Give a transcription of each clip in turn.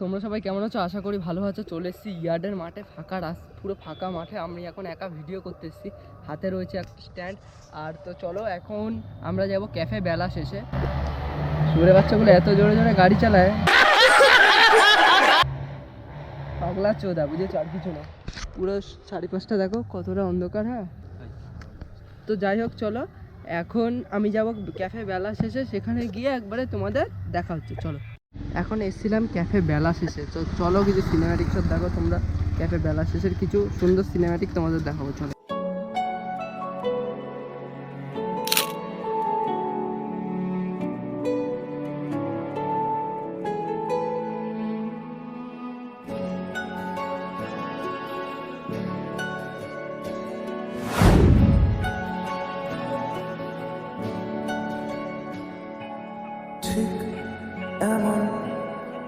তোমরা সবাই কেমন আছো? আশা করি ভালো আছো। চলে এসেছি ইয়ার্ডের মাঠে, ফাঁকা রাস পুরো ফাঁকা মাঠে। আমি এখন একা ভিডিও করতে এসেছি। হাতে রয়েছে একটা স্ট্যান্ড আর তো চলো, এখন আমরা যাব ক্যাফে বেলা শেষে। সুরে বাচ্চাগুলো এত জোরে জোরে গাড়ি চালায়। পাগলা চোদা, বুঝেছ? আর কিছু না। পুরো সাড়ে পাঁচটা দেখো, কতটা অন্ধকার হ্যাঁ? তো যাই হোক, চলো। এখন আমি যাব ক্যাফে বেলা শেষে। সেখানে গিয়ে একবারে তোমাদের দেখা হচ্ছে। চলো। এখন এসেছিলাম ক্যাফে বেলা শেষে তো চলো কিছু সিনেম্যাটিক সব দেখো, তোমরা ক্যাফে বেলা শেষের কিছু সুন্দর সিনেম্যাটিক তোমাদের দেখাবো, চলো। ঠিক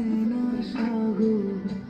যায় না সাগর।